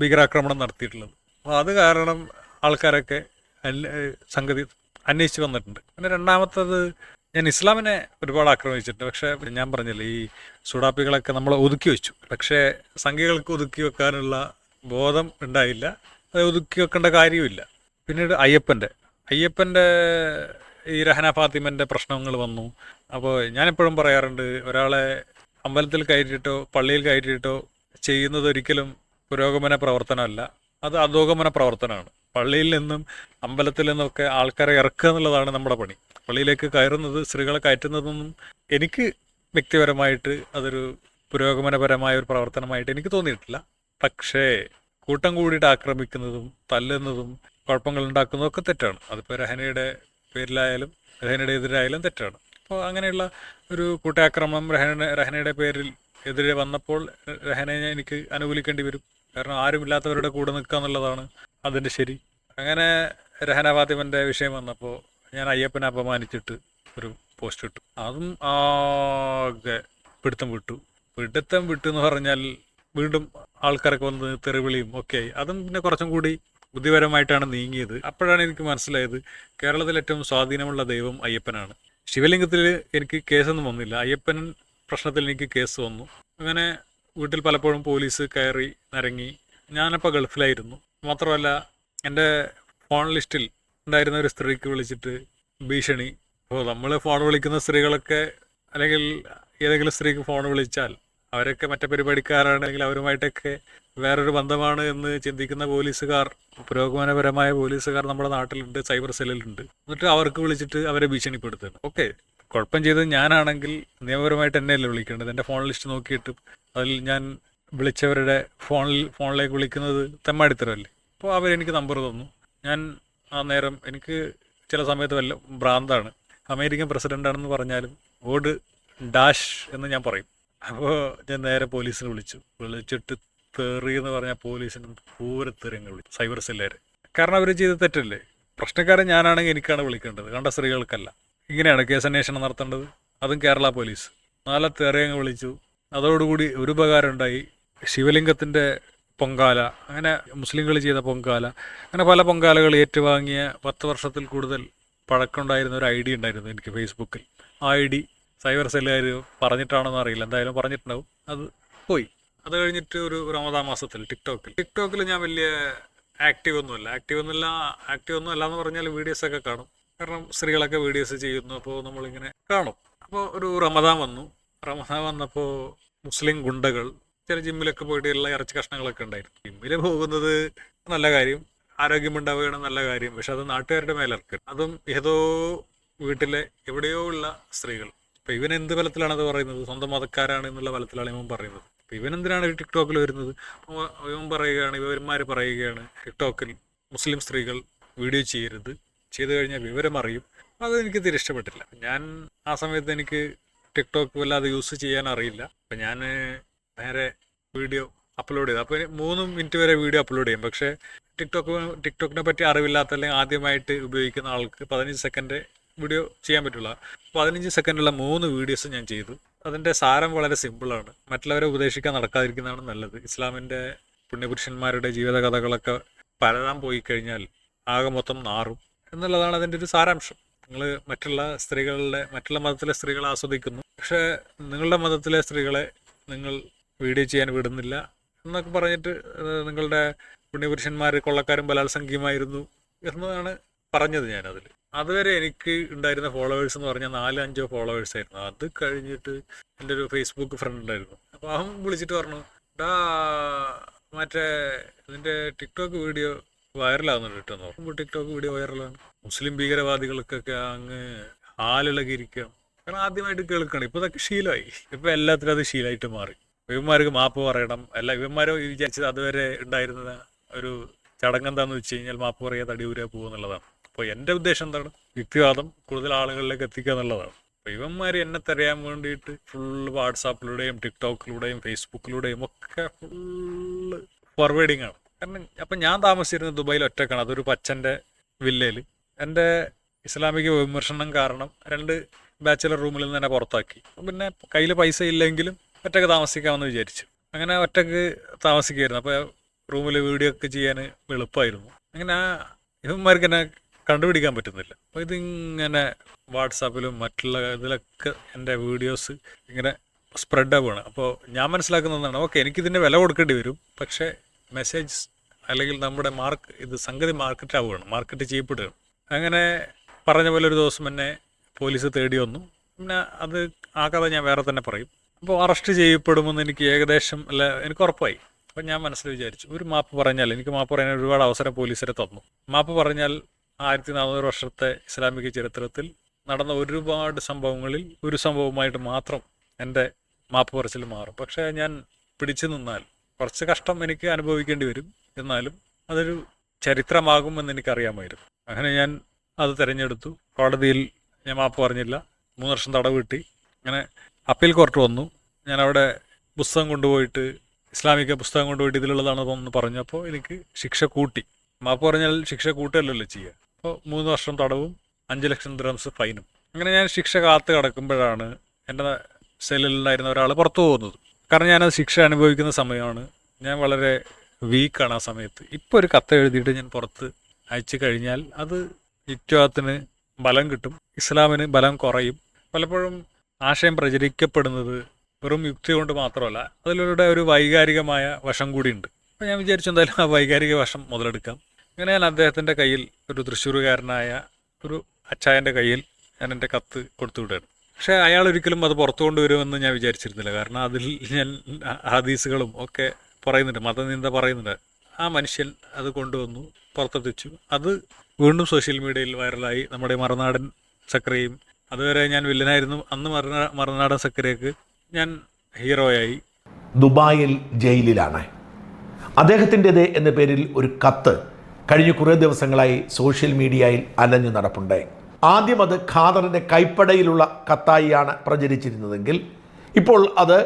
[SPEAKER 1] ഭീകരാക്രമണം നടത്തിയിട്ടുള്ളത്. അപ്പോൾ അത് കാരണം ആൾക്കാരൊക്കെ സംഗതി അന്വേഷിച്ച് വന്നിട്ടുണ്ട്. പിന്നെ രണ്ടാമത്തത് ഞാൻ ഇസ്ലാമിനെ ഒരുപാട് ആക്രമിച്ചിട്ടുണ്ട്. പക്ഷേ ഞാൻ പറഞ്ഞില്ലേ ഈ സുഡാപ്പികളൊക്കെ നമ്മൾ ഒതുക്കി വെച്ചു. പക്ഷേ സംഖ്യകൾക്ക് ഒതുക്കി വെക്കാനുള്ള ബോധം ഉണ്ടായില്ല. അത് ഒതുക്കി വെക്കേണ്ട കാര്യമില്ല പിന്നീട് അയ്യപ്പന്റെ അയ്യപ്പന്റെ ഈ രഹന ഫാത്തിമന്റെ പ്രശ്നങ്ങൾ വന്നു. അപ്പോൾ ഞാനെപ്പോഴും പറയാറുണ്ട് ഒരാളെ അമ്പലത്തിൽ കയറ്റിയിട്ടോ പള്ളിയിൽ കയറ്റിയിട്ടോ ചെയ്യുന്നത് ഒരിക്കലും പുരോഗമന പ്രവർത്തനമല്ല. അത് അധോഗമന പ്രവർത്തനമാണ്. പള്ളിയിൽ നിന്നും അമ്പലത്തിൽ നിന്നൊക്കെ ആൾക്കാരെ ഇറക്കുക എന്നുള്ളതാണ് നമ്മുടെ പണി. പള്ളിയിലേക്ക് കയറുന്നത് സ്ത്രീകളെ കയറ്റുന്നതൊന്നും എനിക്ക് വ്യക്തിപരമായിട്ട് അതൊരു പുരോഗമനപരമായ ഒരു പ്രവർത്തനമായിട്ട് എനിക്ക് തോന്നിയിട്ടില്ല. പക്ഷേ കൂട്ടം കൂടിയിട്ട് ആക്രമിക്കുന്നതും തല്ലുന്നതും കുഴപ്പങ്ങൾ ഉണ്ടാക്കുന്നതും ഒക്കെ തെറ്റാണ്. അതിപ്പോൾ രഹനയുടെ പേരിലായാലും റഹനയുടെ എതിരായാലും തെറ്റാണ്. അപ്പോൾ അങ്ങനെയുള്ള ഒരു കൂട്ടാക്രമണം റഹന റഹനയുടെ പേരിൽ എതിരെ വന്നപ്പോൾ റഹനയെ എനിക്ക് അനുകൂലിക്കേണ്ടി വരും. കാരണം ആരുമില്ലാത്തവരുടെ കൂടെ നിൽക്കുക എന്നുള്ളതാണ് അതിന്റെ ശരി. അങ്ങനെ രഹന ഫാത്തിമന്റെ വിഷയം വന്നപ്പോൾ ഞാൻ അയ്യപ്പനെ അപമാനിച്ചിട്ട് ഒരു പോസ്റ്റ് ഇട്ടു. അതും ആകെ പിടുത്തം വിട്ടു. പിടുത്തം വിട്ടു എന്ന് പറഞ്ഞാൽ വീണ്ടും ആൾക്കാരൊക്കെ വന്ന് തെറിവിളിയും ഒക്കെ അതും പിന്നെ കുറച്ചും കൂടി ബുദ്ധിപരമായിട്ടാണ് നീങ്ങിയത്. അപ്പോഴാണ് എനിക്ക് മനസ്സിലായത് കേരളത്തിൽ ഏറ്റവും സ്വാധീനമുള്ള ദൈവം അയ്യപ്പനാണ്. ശിവലിംഗത്തിൽ എനിക്ക് കേസൊന്നും വന്നില്ല. അയ്യപ്പൻ പ്രശ്നത്തിൽ എനിക്ക് കേസ് വന്നു. അങ്ങനെ വീട്ടിൽ പലപ്പോഴും പോലീസ് കയറി നിരങ്ങി. ഞാനപ്പോൾ ഗൾഫിലായിരുന്നു. മാത്രമല്ല എന്റെ ഫോൺ ലിസ്റ്റിൽ ഉണ്ടായിരുന്ന ഒരു സ്ത്രീക്ക് വിളിച്ചിട്ട് ഭീഷണി. അപ്പോൾ നമ്മൾ ഫോൺ വിളിക്കുന്ന സ്ത്രീകളൊക്കെ അല്ലെങ്കിൽ ഏതെങ്കിലും സ്ത്രീക്ക് ഫോൺ വിളിച്ചാൽ അവരൊക്കെ മറ്റേ പരിപാടിക്കാരാണ് അല്ലെങ്കിൽ അവരുമായിട്ടൊക്കെ വേറൊരു ബന്ധമാണ് എന്ന് ചിന്തിക്കുന്ന പോലീസുകാർ പുരോഗമനപരമായ പോലീസുകാർ നമ്മുടെ നാട്ടിലുണ്ട് സൈബർ സെല്ലിലുണ്ട്. എന്നിട്ട് അവർക്ക് വിളിച്ചിട്ട് അവരെ ഭീഷണിപ്പെടുത്തുന്നു. ഓക്കെ കുഴപ്പം ചെയ്തത് ഞാനാണെങ്കിൽ നിയമപരമായിട്ട് എന്നെയല്ലേ വിളിക്കേണ്ടത്? എന്റെ ഫോൺ ലിസ്റ്റ് നോക്കിയിട്ട് അതിൽ ഞാൻ വിളിച്ചവരുടെ ഫോണിൽ ഫോണിലേക്ക് വിളിക്കുന്നത് തെമ്മാടിത്തരമല്ലേ? അപ്പോൾ അവരെനിക്ക് നമ്പർ തന്നു. ഞാൻ ആ നേരം എനിക്ക് ചില സമയത്ത് വല്ല ഭ്രാന്താണ്. അമേരിക്കൻ പ്രസിഡന്റാണെന്ന് പറഞ്ഞാലും ഓട് ഡാഷ് എന്ന് ഞാൻ പറയും. അപ്പോൾ ഞാൻ നേരെ പോലീസിനെ വിളിച്ചു. വിളിച്ചിട്ട് തെറി എന്ന് പറഞ്ഞാൽ പോലീസിന് പൂരത്തെറിയങ്ങൾ വിളിച്ചു. സൈബർ സെല്ലുകാർ കാരണം അവർ ചെയ്ത തെറ്റല്ലേ? പ്രശ്നക്കാരൻ ഞാനാണെങ്കിൽ എനിക്കാണ് വിളിക്കേണ്ടത്. കണ്ട സ്ത്രീകൾക്കല്ല. ഇങ്ങനെയാണ് കേസ് അന്വേഷണം നടത്തേണ്ടത്. അതും കേരള പോലീസ്. നാല തെറിയങ്ങ് വിളിച്ചു. അതോടുകൂടി ഒരു ഉപകാരം ഉണ്ടായി. ശിവലിംഗത്തിന്റെ പൊങ്കാല അങ്ങനെ മുസ്ലിങ്ങൾ ചെയ്ത പൊങ്കാല അങ്ങനെ പല പൊങ്കാലകൾ ഏറ്റുവാങ്ങിയ പത്ത് വർഷത്തിൽ കൂടുതൽ പഴക്കമുണ്ടായിരുന്ന ഒരു ഐ ഡി ഉണ്ടായിരുന്നു എനിക്ക് ഫേസ്ബുക്കിൽ. ആ ഐ ഡി സൈബർ സെല്ലുകാർ പറഞ്ഞിട്ടാണോന്ന് അറിയില്ല. എന്തായാലും പറഞ്ഞിട്ടുണ്ടാവും. അത് പോയി. അത് കഴിഞ്ഞിട്ട് ഒരു റമദാൻ മാസത്തിൽ ടിക്ടോക്കിൽ. ടിക്ടോക്കിൽ ഞാൻ വലിയ ആക്റ്റീവ് ഒന്നുമല്ല. ആക്റ്റീവ് ഒന്നുമില്ല ആക്റ്റീവ് ഒന്നും അല്ല എന്ന് പറഞ്ഞാൽ വീഡിയോസ് ഒക്കെ കാണും. കാരണം സ്ത്രീകളൊക്കെ വീഡിയോസ് ചെയ്യുന്നു. അപ്പോൾ നമ്മളിങ്ങനെ കാണും. അപ്പോൾ ഒരു റമദാൻ വന്നു. റമദാൻ വന്നപ്പോൾ മുസ്ലിം ഗുണ്ടകൾ ചില ജിമ്മിലൊക്കെ പോയിട്ട് എല്ലാ ഇറച്ചി കഷ്ണങ്ങളൊക്കെ ഉണ്ടായിരുന്നു. ജിമ്മിൽ പോകുന്നത് നല്ല കാര്യം. ആരോഗ്യമുണ്ടാവുകയാണ് നല്ല കാര്യം. പക്ഷെ അത് നാട്ടുകാരുടെ മേലിറക്കും അതും ഏതോ വീട്ടിലെ എവിടെയോ ഉള്ള സ്ത്രീകൾ. അപ്പൊ ഇവൻ എന്ത് ബലത്തിലാണത് പറയുന്നത്? സ്വന്തം മതക്കാരാണ് എന്നുള്ള ബലത്തിലാണ് ഇവൻ പറയുന്നത്. ഇപ്പൊ ഇവൻ എന്തിനാണ് ടിക്ടോക്കിൽ വരുന്നത്? ഇവൻ പറയുകയാണ് ഇവന്മാർ പറയുകയാണ് ടിക്ടോക്കിൽ മുസ്ലിം സ്ത്രീകൾ വീഡിയോ ചെയ്യരുത്. ചെയ്തു കഴിഞ്ഞാൽ വിവരം അറിയും. അത് എനിക്ക് തീരെ ഇഷ്ടപ്പെട്ടില്ല. ഞാൻ ആ സമയത്ത് എനിക്ക് ടിക്ടോക്ക് വല്ലാതെ യൂസ് ചെയ്യാൻ അറിയില്ല. അപ്പം ഞാൻ നേരെ വീഡിയോ അപ്ലോഡ് ചെയ്തു. അപ്പോൾ മൂന്ന് മിനിറ്റ് വരെ വീഡിയോ അപ്ലോഡ് ചെയ്യും. പക്ഷേ ടിക്ടോക്ക് ടിക്ടോക്കിനെ പറ്റി അറിവില്ലാത്ത അല്ലെങ്കിൽ ആദ്യമായിട്ട് ഉപയോഗിക്കുന്ന ആൾക്ക് പതിനഞ്ച് സെക്കൻഡ് വീഡിയോ ചെയ്യാൻ പറ്റുള്ള. പതിനഞ്ച് സെക്കൻഡുള്ള മൂന്ന് വീഡിയോസ് ഞാൻ ചെയ്തു. അതിന്റെ സാരം വളരെ സിമ്പിളാണ് മറ്റുള്ളവരെ ഉപദേശിക്കാൻ നടക്കാതിരിക്കുന്നതാണ് നല്ലത്. ഇസ്ലാമിന്റെ പുണ്യപുരുഷന്മാരുടെ ജീവിതകഥകളൊക്കെ പലതാൻ പോയി കഴിഞ്ഞാൽ ആകെ മൊത്തം നാറും. എന്നുള്ളതാണ് അതിന്റെ ഒരു സാരാംശം. നിങ്ങൾ മറ്റുള്ള സ്ത്രീകളുടെ മറ്റുള്ള മതത്തിലെ സ്ത്രീകളെ ആസ്വദിക്കുന്നു. പക്ഷേ നിങ്ങളുടെ മതത്തിലെ സ്ത്രീകളെ നിങ്ങൾ വീഡിയോ ചെയ്യാൻ വിടുന്നില്ല എന്നൊക്കെ പറഞ്ഞിട്ട് നിങ്ങളുടെ പുണ്യപുരുഷന്മാർ കൊള്ളക്കാരും ബലാത്സംഗിയുമായിരുന്നു എന്നതാണ് പറഞ്ഞത് ഞാനതിൽ അതുവരെ എനിക്ക് ഉണ്ടായിരുന്ന ഫോളോവേഴ്സ് എന്ന് പറഞ്ഞാൽ നാല് അഞ്ചോ ഫോളോവേഴ്സ് ആയിരുന്നു. അത് കഴിഞ്ഞിട്ട് എന്റെ ഒരു ഫേസ്ബുക്ക് ഫ്രണ്ട് ഉണ്ടായിരുന്നു. അപ്പോൾ അവൻ വിളിച്ചിട്ട് പറഞ്ഞു ഡാ മറ്റേ ഇതിന്റെ ടിക്ടോക്ക് വീഡിയോ വൈറലാകുന്നുണ്ട് കേട്ടോ നോക്കുമ്പോൾ ടിക്ടോക്ക് വീഡിയോ വൈറലാണ് മുസ്ലിം ഭീകരവാദികൾക്കൊക്കെ അങ്ങ് ഹാലിളകിയിരിക്കുകയാണ് കാരണം ആദ്യമായിട്ട് കേൾക്കണം. ഇപ്പൊ അതൊക്കെ ശീലമായി. ഇപ്പൊ എല്ലാത്തിനും അത് ശീലമായിട്ട് മാറി. ഇവന്മാർക്ക് മാപ്പ് പറയണം. അല്ല ഇവന്മാരോ വിചാരിച്ചത് അതുവരെ ഉണ്ടായിരുന്ന ഒരു ചടങ്ങ് എന്താന്ന് വെച്ച് കഴിഞ്ഞാൽ മാപ്പ് പറയാ തടിയൂരാ പോകുന്നുള്ളതാണ് അപ്പോൾ എന്റെ ഉദ്ദേശം എന്താണ്? യുക്തിവാദം കൂടുതൽ ആളുകളിലേക്ക് എത്തിക്കുക എന്നുള്ളതാണ്. അപ്പോൾ ഇവന്മാർ എന്നെ തരയാൻ വേണ്ടിയിട്ട് ഫുള്ള് വാട്സാപ്പിലൂടെയും ടിക്ടോക്കിലൂടെയും ഫേസ്ബുക്കിലൂടെയും ഒക്കെ ഫുള്ള് ഫോർവേഡിങ് ആണ്. കാരണം അപ്പം ഞാൻ താമസിച്ചിരുന്നത് ദുബായിൽ ഒറ്റക്കാണ്. അതൊരു പച്ചന്റെ വില്ലയിൽ എന്റെ ഇസ്ലാമിക വിമർശനം കാരണം രണ്ട് ബാച്ചിലർ റൂമിൽ നിന്ന് തന്നെ പുറത്താക്കി. പിന്നെ കയ്യിൽ പൈസ ഇല്ലെങ്കിലും ഒറ്റയ്ക്ക് താമസിക്കാമെന്ന് വിചാരിച്ചു. അങ്ങനെ ഒറ്റയ്ക്ക് താമസിക്കുകയായിരുന്നു അപ്പോൾ റൂമിൽ വീഡിയോ ഒക്കെ ചെയ്യാൻ എളുപ്പമായിരുന്നു അങ്ങനെ ആ ഇവന്മാർക്ക് എന്നെ കണ്ടുപിടിക്കാൻ പറ്റുന്നില്ല. അപ്പോൾ ഇതിങ്ങനെ വാട്സാപ്പിലും മറ്റുള്ള ഇതിലൊക്കെ എന്റെ വീഡിയോസ് ഇങ്ങനെ സ്പ്രെഡ് ആവുകയാണ് അപ്പോൾ ഞാൻ മനസ്സിലാക്കുന്നതാണ് ഓക്കെ എനിക്കിതിന്റെ വില കൊടുക്കേണ്ടി വരും പക്ഷേ മെസ്സേജ് അല്ലെങ്കിൽ നമ്മുടെ മാർക്ക് ഇത് സംഗതി മാർക്കറ്റ് ആവുകയാണ് മാർക്കറ്റ് ചെയ്യപ്പെടുകയാണ്. അങ്ങനെ പറഞ്ഞ പോലെ ഒരു ദിവസം എന്നെ പോലീസ് തേടി വന്നു. പിന്നെ അത് ആ കഥ ഞാൻ വേറെ തന്നെ പറയും. അപ്പോൾ അറസ്റ്റ് ചെയ്യപ്പെടുമെന്ന് എനിക്ക് ഏകദേശം അല്ല എനിക്ക് ഉറപ്പായി. അപ്പം ഞാൻ മനസ്സിൽ വിചാരിച്ചു ഒരു മാപ്പ് പറഞ്ഞാൽ എനിക്ക് മാപ്പ് പറയാൻ ഒരുപാട് അവസരം പോലീസിനെ തന്നു. മാപ്പ് പറഞ്ഞാൽ ആയിരത്തി നാനൂറ് വർഷത്തെ ഇസ്ലാമിക ചരിത്രത്തിൽ നടന്ന ഒരുപാട് സംഭവങ്ങളിൽ ഒരു സംഭവമായിട്ട് മാത്രം എന്റെ മാപ്പ് പറച്ചിൽ മാറും. പക്ഷേ ഞാൻ പിടിച്ചു നിന്നാൽ കുറച്ച് കഷ്ടം എനിക്ക് അനുഭവിക്കേണ്ടി വരും. എന്നാലും അതൊരു ചരിത്രമാകുമെന്ന് എനിക്കറിയാമായിരുന്നു. അങ്ങനെ ഞാൻ അത് തിരഞ്ഞെടുത്തു. കോടതിയിൽ ഞാൻ മാപ്പ് പറഞ്ഞില്ല. മൂന്ന് വർഷം തടവ് കിട്ടി. അങ്ങനെ അപ്പീൽ കോർട്ട് വന്നു. ഞാൻ അവിടെ പുസ്തകം കൊണ്ടുപോയിട്ട് ഇസ്ലാമിക പുസ്തകം കൊണ്ടുപോയിട്ട് ഇതിലുള്ളതാണെന്ന് പറഞ്ഞപ്പോൾ എനിക്ക് ശിക്ഷ കൂട്ടി. മാപ്പ് പറഞ്ഞാൽ ശിക്ഷ കൂട്ടല്ലല്ലോ ചെയ്യുക. അപ്പോൾ മൂന്ന് വർഷം തടവും അഞ്ച് ലക്ഷം ദ്രംസ് ഫൈനും. അങ്ങനെ ഞാൻ ശിക്ഷ കാത്ത് കിടക്കുമ്പോഴാണ് എന്റെ സെല്ലിലുണ്ടായിരുന്ന ഒരാൾ പുറത്തു പോകുന്നത്. കാരണം ഞാനത് ശിക്ഷ അനുഭവിക്കുന്ന സമയമാണ്. ഞാൻ വളരെ വീക്കാണ് ആ സമയത്ത്. ഇപ്പോൾ ഒരു കത്ത് എഴുതിയിട്ട് ഞാൻ പുറത്ത് അയച്ചു കഴിഞ്ഞാൽ അത് യുക്തിവാദത്തിന് ബലം കിട്ടും ഇസ്ലാമിന് ബലം കുറയും. പലപ്പോഴും ആശയം പ്രചരിക്കപ്പെടുന്നത് വെറും യുക്തി കൊണ്ട് മാത്രമല്ല അതിലൂടെ ഒരു വൈകാരികമായ വശം കൂടിയുണ്ട്. അപ്പോൾ ഞാൻ വിചാരിച്ചു എന്തായാലും ആ വൈകാരിക വശം മുതലെടുക്കാം. അങ്ങനെ ഞാൻ അദ്ദേഹത്തിന്റെ കയ്യിൽ ഒരു തൃശ്ശൂരുകാരനായ ഒരു അച്ചായന്റെ കയ്യിൽ ഞാൻ എന്റെ കത്ത് കൊടുത്തു വിടുകയാണ്. പക്ഷേ അയാൾ ഒരിക്കലും അത് പുറത്തു കൊണ്ടുവരുമെന്ന് ഞാൻ വിചാരിച്ചിരുന്നില്ല. കാരണം അതിൽ ഞാൻ ഹദീസുകളും ഒക്കെ പറയുന്നുണ്ട് മതനിന്ദ പറയുന്നുണ്ട്. ആ മനുഷ്യൻ അത് കൊണ്ടുവന്നു പുറത്തെത്തിച്ചു. അത് വീണ്ടും സോഷ്യൽ മീഡിയയിൽ വൈറലായി. നമ്മുടെ മറുനാടൻ സക്രയും അതുവരെ ഞാൻ വില്ലനായിരുന്നു. അന്ന് മറുനാ മറുനാടൻ സക്രയ്ക്ക് ഞാൻ ഹീറോയായി.
[SPEAKER 3] ദുബായിൽ ജയിലിലാണ്. അദ്ദേഹത്തിന്റെത് എന്ന പേരിൽ ഒരു കത്ത് കഴിഞ്ഞ കുറേ ദിവസങ്ങളായി സോഷ്യൽ മീഡിയയിൽ അലഞ്ഞു നടപ്പുണ്ട്. ആദ്യം അത് ഖാദറിന്റെ കൈപ്പടയിലുള്ള കത്തായിയാണ് പ്രചരിച്ചിരുന്നതെങ്കിൽ ഇപ്പോൾ അത്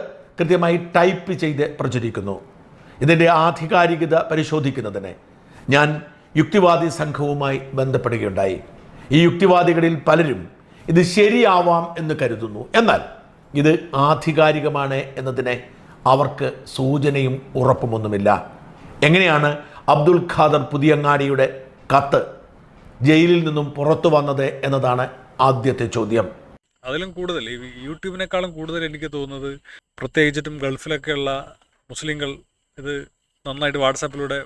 [SPEAKER 3] കൃത്യമായി ടൈപ്പ് ചെയ്ത് പ്രചരിക്കുന്നു. ഇതിന്റെ ആധികാരികത പരിശോധിക്കുന്നതിന് ഞാൻ യുക്തിവാദി സംഘവുമായി ബന്ധപ്പെടുകയുണ്ടായി. ഈ യുക്തിവാദികളിൽ പലരും ഇത് ശരിയാവാം എന്ന് കരുതുന്നു. എന്നാൽ ഇത് ആധികാരികമാണ് എന്നതിന് അവർക്ക് സൂചനയും ഉറപ്പുമൊന്നുമില്ല. എങ്ങനെയാണ് അബ്ദുൽ ഖാദർ പുതിയങ്ങാടിയുടെ കത്ത് ജയിലിൽ നിന്നും പുറത്തു വന്നത് എന്നതാണ് ആദ്യത്തെ ചോദ്യം.
[SPEAKER 1] അതിലും കൂടുതൽ യൂട്യൂബിനേക്കാളും കൂടുതൽ എനിക്ക് തോന്നുന്നത് പ്രത്യേകിച്ചിട്ടും ഗൾഫിലൊക്കെയുള്ള മുസ്ലിങ്ങൾ ഇത് നന്നായിട്ട് വാട്സാപ്പിലൂടെ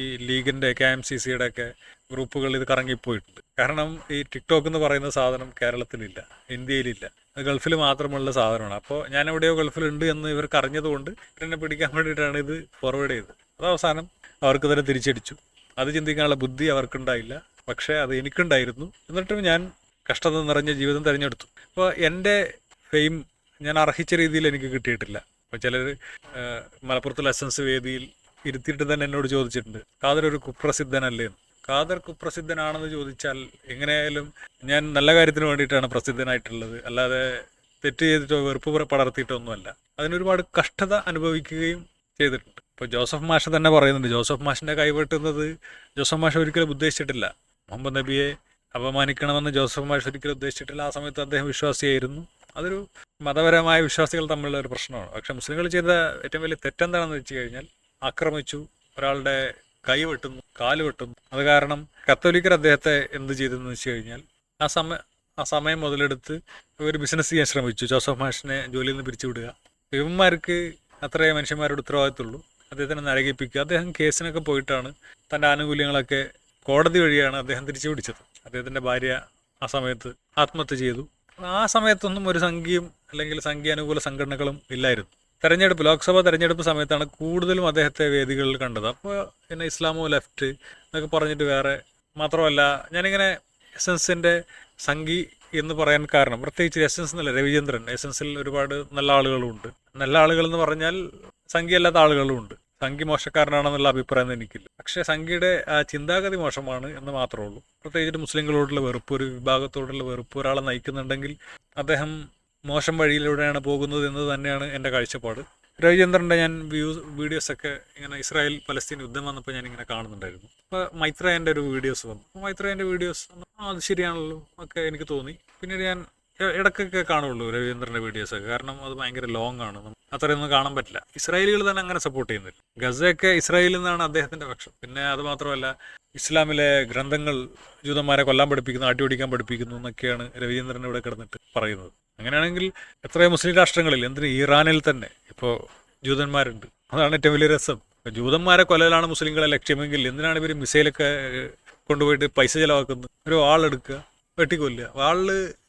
[SPEAKER 1] ഈ ലീഗിന്റെ കെ എം സി സിയുടെ ഒക്കെ ഗ്രൂപ്പുകൾ ഇത് കറങ്ങിപ്പോയിട്ടുണ്ട്. കാരണം ഈ ടിക്ടോക്ക് എന്ന് പറയുന്ന സാധനം കേരളത്തിലില്ല ഇന്ത്യയിലില്ല. അത് ഗൾഫിൽ മാത്രമുള്ള സാധനമാണ്. അപ്പോൾ ഞാൻ എവിടെയോ ഗൾഫിലുണ്ട് എന്ന് ഇവർക്ക് അറിഞ്ഞതുകൊണ്ട് എന്നെ പിടിക്കാൻ വേണ്ടിയിട്ടാണ് ഇത് ഫോർവേഡ് ചെയ്തത്. അത് അവസാനം അവർക്ക് തന്നെ തിരിച്ചടിച്ചു. അത് ചിന്തിക്കാനുള്ള ബുദ്ധി അവർക്കുണ്ടായില്ല. പക്ഷേ അത് എനിക്കുണ്ടായിരുന്നു. എന്നിട്ടും ഞാൻ കഷ്ടത നിറഞ്ഞ ജീവിതം തിരഞ്ഞെടുത്തു. അപ്പോൾ എന്റെ ഫെയിം ഞാൻ അർഹിച്ച രീതിയിൽ എനിക്ക് കിട്ടിയിട്ടില്ല. അപ്പോൾ ചിലർ മലപ്പുറത്തുള്ള എസൻസ് വേദിയിൽ ഇരുത്തിയിട്ട് തന്നെ എന്നോട് ചോദിച്ചിട്ടുണ്ട് ഖാദർ ഒരു കുപ്രസിദ്ധനല്ലേ? ഖാദർ കുപ്രസിദ്ധനാണെന്ന് ചോദിച്ചാൽ എങ്ങനെയായാലും ഞാൻ നല്ല കാര്യത്തിന് വേണ്ടിയിട്ടാണ് പ്രസിദ്ധനായിട്ടുള്ളത്. അല്ലാതെ തെറ്റ് ചെയ്തിട്ടോ വെറുപ്പ് പടർത്തിയിട്ടോ ഒന്നുമല്ല. അതിനൊരുപാട് കഷ്ടത അനുഭവിക്കുകയും ചെയ്തിട്ടുണ്ട്. ഇപ്പോൾ ജോസഫ് മാഷ് തന്നെ പറയുന്നുണ്ട്. ജോസഫ് മാഷിന്റെ കൈവെട്ടുന്നത് ജോസഫ് മാഷ് ഒരിക്കലും ഉദ്ദേശിച്ചിട്ടില്ല. മുഹമ്മദ് നബിയെ അപമാനിക്കണമെന്ന് ജോസഫ് മാഷ് ഒരിക്കലും ഉദ്ദേശിച്ചിട്ടില്ല. ആ സമയത്ത് അദ്ദേഹം വിശ്വാസിയായിരുന്നു. അതൊരു മതപരമായ വിശ്വാസികൾ തമ്മിലുള്ള ഒരു പ്രശ്നമാണ്. പക്ഷെ മുസ്ലിങ്ങൾ ചെയ്ത ഏറ്റവും വലിയ തെറ്റെന്താണെന്ന് വെച്ച് കഴിഞ്ഞാൽ ആക്രമിച്ചു ഒരാളുടെ കൈ വെട്ടുന്നു കാൽ വെട്ടുന്നു. അത് കാരണം കത്തോലിക്കർ അദ്ദേഹത്തെ എന്ത് ചെയ്തെന്ന് വെച്ച് കഴിഞ്ഞാൽ ആ സമയം ആ സമയം മുതലെടുത്ത് ഒരു ബിസിനസ് ചെയ്യാൻ ശ്രമിച്ചു. ജോസഫ് മാഷിനെ ജോലിയിൽ നിന്ന് പിരിച്ചുവിടുക. ഇവന്മാർക്ക് അത്രേ മനുഷ്യന്മാരുടെ ഉത്തരവാദിത്തമുള്ളൂ. അദ്ദേഹത്തിനെ നരകിപ്പിക്കുക അദ്ദേഹം കേസിനൊക്കെ പോയിട്ടാണ് തന്റെ ആനുകൂല്യങ്ങളൊക്കെ കോടതി വഴിയാണ് അദ്ദേഹം തിരിച്ചു പിടിച്ചത്. അദ്ദേഹത്തിന്റെ ഭാര്യ ആ സമയത്ത് ആത്മഹത്യ ചെയ്തു. ആ സമയത്തൊന്നും ഒരു സംഖ്യയും അല്ലെങ്കിൽ സംഖ്യ അനുകൂല സംഘടനകളും ഇല്ലായിരുന്നു. തെരഞ്ഞെടുപ്പ് ലോക്സഭാ തെരഞ്ഞെടുപ്പ് സമയത്താണ് കൂടുതലും അദ്ദേഹത്തെ വേദികളിൽ കണ്ടത്. അപ്പോൾ പിന്നെ ഇസ്ലാമോ ലെഫ്റ്റ് എന്നൊക്കെ പറഞ്ഞിട്ട് വേറെ മാത്രമല്ല ഞാനിങ്ങനെ എസൻസിന്റെ സംഘി എന്ന് പറയാൻ കാരണം പ്രത്യേകിച്ച് എസൻസ് എന്നല്ല രവിചന്ദ്രൻ. എസൻസിൽ ഒരുപാട് നല്ല ആളുകളുണ്ട്. നല്ല ആളുകൾ എന്ന് പറഞ്ഞാൽ സംഖ്യ അല്ലാത്ത ആളുകളും ഉണ്ട്. സംഖ്യ മോശക്കാരനാണെന്നുള്ള അഭിപ്രായം എനിക്കില്ല. പക്ഷേ സംഖ്യയുടെ ചിന്താഗതി മോശമാണ് എന്ന് മാത്രമേ ഉള്ളൂ. പ്രത്യേകിച്ച് മുസ്ലിങ്ങളോടുള്ള വെറുപ്പ് ഒരു വിഭാഗത്തോടുള്ള വെറുപ്പ് ഒരാളെ നയിക്കുന്നുണ്ടെങ്കിൽ അദ്ദേഹം മോശം വഴിയിലൂടെയാണ് പോകുന്നത് എന്ന് തന്നെയാണ് എന്റെ കാഴ്ചപ്പാട്. രവിചന്ദ്രന്റെ ഞാൻ വ്യൂസ് വീഡിയോസൊക്കെ ഇങ്ങനെ ഇസ്രായേൽ പലസ്തീൻ യുദ്ധം വന്നപ്പോൾ ഞാൻ ഇങ്ങനെ കാണുന്നുണ്ടായിരുന്നു. അപ്പോൾ മൈത്രേന്റെ ഒരു വീഡിയോസ് വന്നു. മൈത്രേന്റെ വീഡിയോസ് അത് ശരിയാണല്ലോ ഒക്കെ എനിക്ക് തോന്നി. പിന്നീട് ഞാൻ ഇ- ഇടയ്ക്കൊക്കെ കാണുള്ളൂ രവീന്ദ്രന്റെ വീഡിയോസ് ഒക്കെ കാരണം അത് ഭയങ്കര ലോങ് ആണ്. അത്രയൊന്നും കാണാൻ പറ്റില്ല. ഇസ്രായേലികൾ തന്നെ അങ്ങനെ സപ്പോർട്ട് ചെയ്യുന്നില്ല. ഗസയൊക്കെ ഇസ്രായേലിൽ നിന്നാണ് അദ്ദേഹത്തിന്റെ പക്ഷം. പിന്നെ അത് മാത്രമല്ല ഇസ്ലാമിലെ ഗ്രന്ഥങ്ങൾ ജൂതന്മാരെ കൊല്ലാൻ പഠിപ്പിക്കുന്നു അടിപൊടിക്കാൻ പഠിപ്പിക്കുന്നു എന്നൊക്കെയാണ് രവീന്ദ്രൻ ഇവിടെ കിടന്നിട്ട് പറയുന്നത്. അങ്ങനെയാണെങ്കിൽ എത്രയോ മുസ്ലിം രാഷ്ട്രങ്ങളിൽ എന്തിന് ഇറാനിൽ തന്നെ ഇപ്പോൾ ജൂതന്മാരുണ്ട്. അതാണ് ഏറ്റവും വലിയ രസം. ജൂതന്മാരെ കൊല്ലലാണ് മുസ്ലിങ്ങളെ ലക്ഷ്യമെങ്കിൽ എന്തിനാണ് ഇവർ മിസൈലൊക്കെ കൊണ്ടുപോയിട്ട് പൈസ ചിലവാക്കുന്നത്? ഒരു വാളെടുക്കുക വെട്ടിക്കൊല്ലുക. ഉം,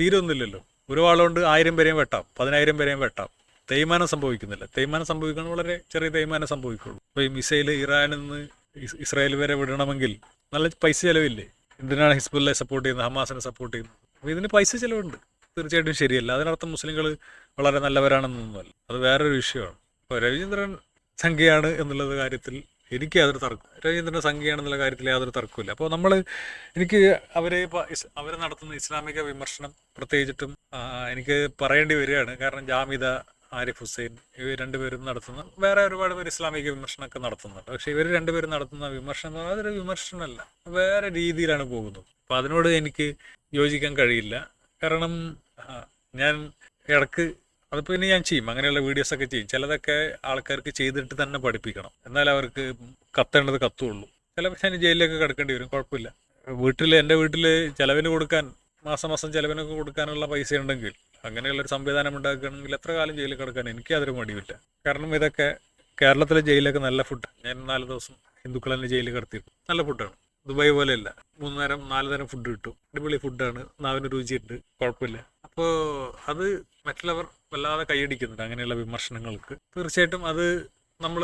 [SPEAKER 1] തീരൊന്നുമില്ലല്ലോ. ഒരു വാളുകൊണ്ട് ആയിരം പേരെയും വെട്ടാം പതിനായിരം പേരെയും വെട്ടാം. തേയ്മാനം സംഭവിക്കുന്നില്ല. തേയ്മാനം സംഭവിക്കുന്നത് വളരെ ചെറിയ തേയ്മാനം സംഭവിക്കുള്ളൂ. ഇപ്പോൾ ഈ മിസൈൽ ഇറാനിൽ നിന്ന് ഇസ്രായേൽ വരെ വിടണമെങ്കിൽ നല്ല പൈസ ചിലവില്ലേ? എന്തിനാണ് ഹിസ്ബുല്ലെ സപ്പോർട്ട് ചെയ്യുന്നത് ഹമാസിനെ സപ്പോർട്ട് ചെയ്യുന്നത്? അപ്പോൾ ഇതിന് പൈസ ചിലവുണ്ട്. തീർച്ചയായിട്ടും ശരിയല്ല. അതിനർത്ഥം മുസ്ലിങ്ങൾ വളരെ നല്ലവരാണെന്നൊന്നുമല്ല. അത് വേറൊരു വിഷയമാണ്. അപ്പോൾ രവിചന്ദ്രൻ സംഖ്യയാണ് എന്നുള്ളത് കാര്യത്തിൽ എനിക്ക് യാതൊരു തർക്കം രവീന്ദ്രൻ സംഖ്യയാണെന്നുള്ള കാര്യത്തിൽ യാതൊരു തർക്കമില്ല അപ്പോൾ നമ്മൾ എനിക്ക് അവരെ അവർ നടത്തുന്ന ഇസ്ലാമിക വിമർശനം പ്രത്യേകിച്ചിട്ടും എനിക്ക് പറയേണ്ടി വരികയാണ്. കാരണം ജാമിദ ആരിഫ് ഹുസൈൻ ഇവർ രണ്ടുപേരും നടത്തുന്ന വേറെ ഒരുപാട് പേര് ഇസ്ലാമിക വിമർശനമൊക്കെ നടത്തുന്നുണ്ട്. പക്ഷെ ഇവർ രണ്ടുപേരും നടത്തുന്ന വിമർശനം അതൊരു വിമർശനമല്ല. വേറെ രീതിയിലാണ് പോകുന്നത്. അപ്പോൾ അതിനോട് എനിക്ക് യോജിക്കാൻ കഴിയില്ല. കാരണം ഞാൻ ഇടയ്ക്ക് അതിപ്പോൾ ഇനി ഞാൻ ചെയ്യും. അങ്ങനെയുള്ള വീഡിയോസ് ഒക്കെ ചെയ്യും. ചിലതൊക്കെ ആൾക്കാർക്ക് ചെയ്തിട്ട് തന്നെ പഠിപ്പിക്കണം. എന്നാൽ അവർക്ക് കത്തേണ്ടത് കത്തുള്ളൂ. ചില പക്ഷേ ഞാൻ ജയിലിലൊക്കെ കിടക്കേണ്ടി വരും. കുഴപ്പമില്ല. വീട്ടിൽ എന്റെ വീട്ടിൽ ചിലവിന് കൊടുക്കാൻ മാസം മാസം ചിലവിനൊക്കെ കൊടുക്കാനുള്ള പൈസ ഉണ്ടെങ്കിൽ അങ്ങനെയുള്ള ഒരു സംവിധാനം ഉണ്ടാക്കുകയാണെങ്കിൽ എത്ര കാലം ജയിലിൽ കിടക്കാൻ എനിക്ക് അതൊരു മടിയില്ല കാരണം ഇതൊക്കെ കേരളത്തിലെ ജയിലൊക്കെ നല്ല ഫുഡ് ഞാൻ നാല് ദിവസം ഹിന്ദുക്കളെ ജയിലിൽ കിടത്തിയിട്ടു നല്ല ഫുഡാണ് ദുബായ് പോലെയല്ല. മൂന്ന് നേരം നാല് നേരം ഫുഡ് കിട്ടും. അടിപൊളി ഫുഡാണ് നാവിന് രുചിയുണ്ട്. കുഴപ്പമില്ല. അപ്പോൾ അത് മറ്റുള്ളവർ വല്ലാതെ കൈയടിക്കുന്നുണ്ട് അങ്ങനെയുള്ള വിമർശനങ്ങൾക്ക്. തീർച്ചയായിട്ടും അത് നമ്മൾ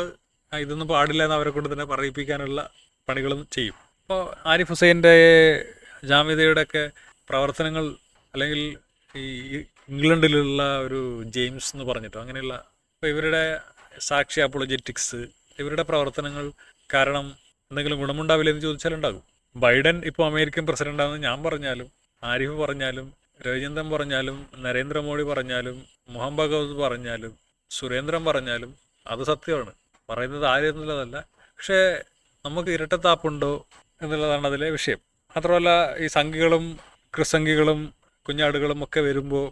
[SPEAKER 1] ഇതൊന്നും പാടില്ല എന്ന് അവരെ കൊണ്ട് തന്നെ പറയിപ്പിക്കാനുള്ള പണികളും ചെയ്യും. അപ്പോൾ ആരിഫ് ഹുസൈന്റെ ജാമ്യതയുടെ ഒക്കെ പ്രവർത്തനങ്ങൾ അല്ലെങ്കിൽ ഈ ഇംഗ്ലണ്ടിലുള്ള ഒരു ജെയിംസ് എന്ന് പറഞ്ഞിട്ടോ അങ്ങനെയുള്ള അപ്പോൾ ഇവരുടെ സാക്ഷി അപ്പോളജറ്റിക്സ് ഇവരുടെ പ്രവർത്തനങ്ങൾ കാരണം എന്തെങ്കിലും ഗുണമുണ്ടാവില്ല എന്ന് ചോദിച്ചാൽ ഉണ്ടാകും. ബൈഡൻ ഇപ്പോൾ അമേരിക്കൻ പ്രസിഡന്റാണെന്ന് ഞാൻ പറഞ്ഞാലും ആരിഫ് പറഞ്ഞാലും രവിചന്ദ്രൻ പറഞ്ഞാലും നരേന്ദ്രമോദി പറഞ്ഞാലും മോഹൻ ഭഗവത് പറഞ്ഞാലും സുരേന്ദ്രൻ പറഞ്ഞാലും അത് സത്യമാണ്. പറയുന്നത് ആരെന്നുള്ളതല്ല. പക്ഷേ നമുക്ക് ഇരട്ടത്താപ്പുണ്ടോ എന്നുള്ളതാണ് അതിലെ വിഷയം. മാത്രമല്ല ഈ സംഘികളും ക്രിസംഘികളും കുഞ്ഞാടുകളും ഒക്കെ വരുമ്പോൾ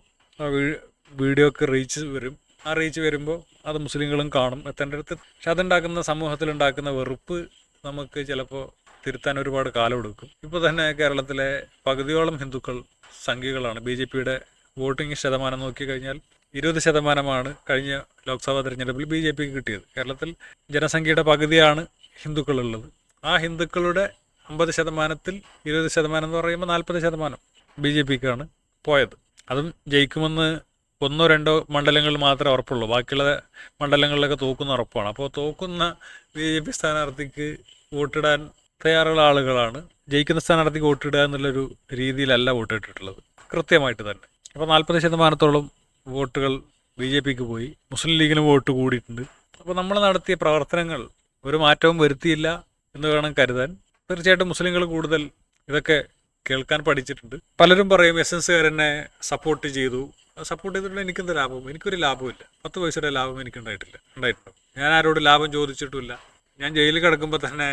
[SPEAKER 1] വീഡിയോക്ക് റീച്ച് വരും. ആ റീച്ച് വരുമ്പോൾ അത് മുസ്ലിങ്ങളും കാണും എത്തേണ്ട അടുത്ത് പക്ഷെ അതുണ്ടാക്കുന്ന സമൂഹത്തിലുണ്ടാക്കുന്ന വെറുപ്പ് നമുക്ക് ചിലപ്പോൾ തിരുത്താൻ ഒരുപാട് കാലം എടുക്കും. ഇപ്പോൾ തന്നെ കേരളത്തിലെ പകുതിയോളം ഹിന്ദുക്കൾ സംഘികളാണ്. ബി ജെ പിയുടെ വോട്ടിംഗ് ശതമാനം നോക്കിക്കഴിഞ്ഞാൽ ഇരുപത് ശതമാനമാണ് കഴിഞ്ഞ ലോക്സഭാ തെരഞ്ഞെടുപ്പിൽ ബി ജെ പിക്ക് കിട്ടിയത്. കേരളത്തിൽ ജനസംഖ്യയുടെ പകുതിയാണ് ഹിന്ദുക്കളുള്ളത്. ആ ഹിന്ദുക്കളുടെ അമ്പത് ശതമാനത്തിൽ ഇരുപത് ശതമാനം എന്ന് പറയുമ്പോൾ നാൽപ്പത് ശതമാനം ബി ജെ പിക്കാണ് പോയത്. അതും ജയിക്കുമെന്ന് ഒന്നോ രണ്ടോ മണ്ഡലങ്ങളിൽ മാത്രമേ ഉറപ്പുള്ളൂ. ബാക്കിയുള്ള മണ്ഡലങ്ങളിലൊക്കെ തോക്കുന്ന ഉറപ്പാണ്. അപ്പോൾ തോക്കുന്ന ബി ജെ പി സ്ഥാനാർത്ഥിക്ക് വോട്ടിടാൻ തയ്യാറുള്ള ആളുകളാണ്. ജയിക്കുന്ന സ്ഥാനാർത്ഥിക്ക് വോട്ടിടുക എന്നുള്ളൊരു രീതിയിലല്ല വോട്ടിട്ടിട്ടുള്ളത്. കൃത്യമായിട്ട് തന്നെ. അപ്പോൾ നാൽപ്പത് ശതമാനത്തോളം വോട്ടുകൾ ബി ജെ പിക്ക് പോയി. മുസ്ലിം ലീഗിന് വോട്ട് കൂടിയിട്ടുണ്ട്. അപ്പോൾ നമ്മൾ നടത്തിയ പ്രവർത്തനങ്ങൾ ഒരു മാറ്റവും വരുത്തിയില്ല എന്ന് വേണം കരുതാൻ. തീർച്ചയായിട്ടും മുസ്ലിങ്ങൾ കൂടുതൽ ഇതൊക്കെ കേൾക്കാൻ പഠിച്ചിട്ടുണ്ട്. പലരും പറയും എസ് എൻസുകാരനെ സപ്പോർട്ട് ചെയ്തു. സപ്പോർട്ട് ചെയ്തിട്ട് എനിക്കെന്ത് ലാഭം? എനിക്കൊരു ലാഭമില്ല പത്ത് പൈസയുടെ ലാഭം എനിക്ക് ഉണ്ടായിട്ടില്ല ഉണ്ടായിട്ടുണ്ടോ? ഞാൻ ആരോട് ലാഭം ചോദിച്ചിട്ടുമില്ല. ഞാൻ ജയിലിൽ കിടക്കുമ്പോൾ തന്നെ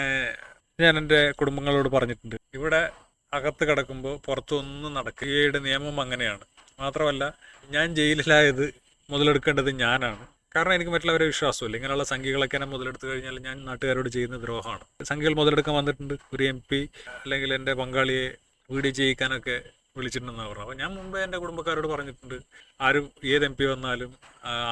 [SPEAKER 1] ഞാൻ എന്റെ കുടുംബങ്ങളോട് പറഞ്ഞിട്ടുണ്ട്. ഇവിടെ അകത്ത് കിടക്കുമ്പോൾ പുറത്തൊന്നും നടക്കുകയുടെ നിയമം അങ്ങനെയാണ്. മാത്രമല്ല ഞാൻ ജയിലിലായത് മുതലെടുക്കേണ്ടത് ഞാനാണ്. കാരണം എനിക്ക് മറ്റുള്ളവരെ വിശ്വാസമില്ല. ഇങ്ങനെയുള്ള സംഖ്യകളൊക്കെ ഞാൻ മുതലെടുത്തു കഴിഞ്ഞാൽ ഞാൻ നാട്ടുകാരോട് ചെയ്യുന്ന ദ്രോഹമാണ്. സംഖ്യകൾ മുതലെടുക്കാൻ വന്നിട്ടുണ്ട്. ഒരു എം പി അല്ലെങ്കിൽ എന്റെ പങ്കാളിയെ വീട് ചെയ്യിക്കാനൊക്കെ വിളിച്ചിട്ടുണ്ടെന്ന് പറഞ്ഞു അപ്പോൾ ഞാൻ മുമ്പേ എന്റെ കുടുംബക്കാരോട് പറഞ്ഞിട്ടുണ്ട് ആരും ഏത് എം പി വന്നാലും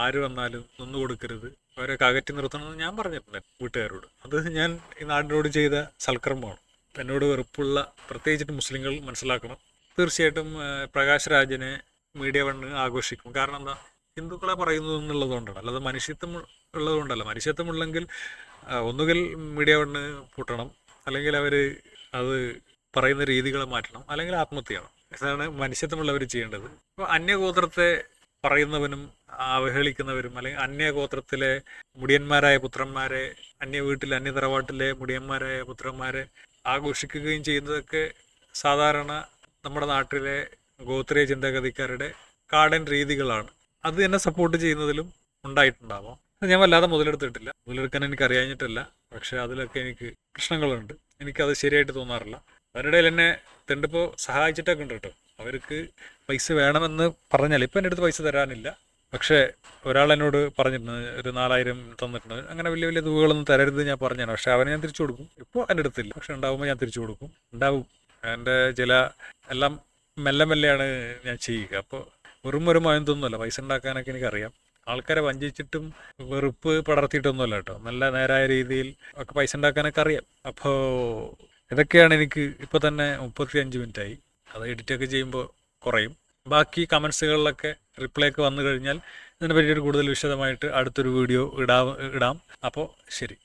[SPEAKER 1] ആര് വന്നാലും നിന്ന് കൊടുക്കരുത്. അവരെ കകറ്റി നിർത്തണമെന്ന് ഞാൻ പറഞ്ഞിട്ടുണ്ട് വീട്ടുകാരോട്. അത് ഞാൻ ഈ നാടിനോട് ചെയ്ത സൽക്കർമ്മമാണ്. എന്നോട് വെറുപ്പുള്ള പ്രത്യേകിച്ചിട്ട് മുസ്ലിങ്ങൾ മനസ്സിലാക്കണം. തീർച്ചയായിട്ടും പ്രകാശ് രാജിനെ മീഡിയ വണ്ണ് ആഘോഷിക്കും. കാരണം എന്താ? ഹിന്ദുക്കളെ പറയുന്നു എന്നുള്ളതുകൊണ്ടാണ്. അല്ലാതെ മനുഷ്യത്വം ഉള്ളതുകൊണ്ടല്ല. മനുഷ്യത്വമുള്ളെങ്കിൽ ഉള്ളെങ്കിൽ ഒന്നുകിൽ മീഡിയ വണ്ണ് പൂട്ടണം. അല്ലെങ്കിൽ അവർ അത് പറയുന്ന രീതികളെ മാറ്റണം. അല്ലെങ്കിൽ ആത്മഹത്യ ചെയ്യണം ഇതാണ് മനുഷ്യത്വമുള്ളവർ ചെയ്യേണ്ടത്. അപ്പോൾ അന്യഗോത്രത്തെ പറയുന്നവനും അവഹേളിക്കുന്നവരും അല്ലെങ്കിൽ അന്യഗോത്രത്തിലെ മുടിയന്മാരായ പുത്രന്മാരെ അന്യ വീട്ടിൽ അന്യ തറവാട്ടിലെ മുടിയന്മാരായ പുത്രന്മാരെ ആഘോഷിക്കുകയും ചെയ്യുന്നതൊക്കെ സാധാരണ നമ്മുടെ നാട്ടിലെ ഗോത്രീയ ചിന്താഗതിക്കാരുടെ കാടൻ രീതികളാണ്. അത് എന്നെ സപ്പോർട്ട് ചെയ്യുന്നതിലും ഉണ്ടായിട്ടുണ്ടാവാം. ഞാൻ വല്ലാതെ മുതലെടുത്തിട്ടില്ല. മുതലെടുക്കാൻ എനിക്ക് അറിയാഞ്ഞിട്ടല്ല. പക്ഷെ അതിലൊക്കെ എനിക്ക് പ്രശ്നങ്ങളുണ്ട്. എനിക്കത് ശരിയായിട്ട് തോന്നാറില്ല. അവരുടെ എന്നെ തെണ്ടിപ്പോൾ സഹായിച്ചിട്ടൊക്കെ ഉണ്ട് കേട്ടോ. അവർക്ക് പൈസ വേണമെന്ന് പറഞ്ഞാൽ ഇപ്പം എന്റെ അടുത്ത് പൈസ തരാനില്ല. പക്ഷേ ഒരാൾ എന്നോട് പറഞ്ഞിട്ടുണ്ട് ഒരു നാലായിരം തന്നിട്ടുണ്ട്. അങ്ങനെ വലിയ വലിയ തുകകളൊന്നും തരരുത് ഞാൻ പറഞ്ഞാണ് പക്ഷെ അവനെ ഞാൻ തിരിച്ചു കൊടുക്കും. ഇപ്പോൾ എന്റെ അടുത്തില്ല. പക്ഷെ ഉണ്ടാവുമ്പോൾ ഞാൻ തിരിച്ചു കൊടുക്കും. ഉണ്ടാവും. എന്റെ ചില എല്ലാം മെല്ലെ മെല്ലെയാണ് ഞാൻ ചെയ്യുക. അപ്പോൾ വെറും ഒരു മയന്തൊന്നുമല്ല. പൈസ ഉണ്ടാക്കാനൊക്കെ എനിക്കറിയാം. ആൾക്കാരെ വഞ്ചിച്ചിട്ടും വെറുപ്പ് പടർത്തിയിട്ടൊന്നുമല്ല കേട്ടോ. നല്ല നേരായ രീതിയിൽ ഒക്കെ പൈസ ഉണ്ടാക്കാനൊക്കെ അറിയാം. അപ്പോൾ ഇതൊക്കെയാണ് എനിക്ക് ഇപ്പോൾ തന്നെ മുപ്പത്തി അഞ്ച് മിനിറ്റായി. അത് എഡിറ്റൊക്കെ ചെയ്യുമ്പോൾ കുറയും. ബാക്കി കമൻസുകളിലൊക്കെ റിപ്ലൈ ഒക്കെ വന്നു കഴിഞ്ഞാൽ ഇതിനെ പറ്റിയിട്ട് കൂടുതൽ വിശദമായിട്ട് അടുത്തൊരു വീഡിയോ ഇടാം ഇടാം. അപ്പോൾ ശരി.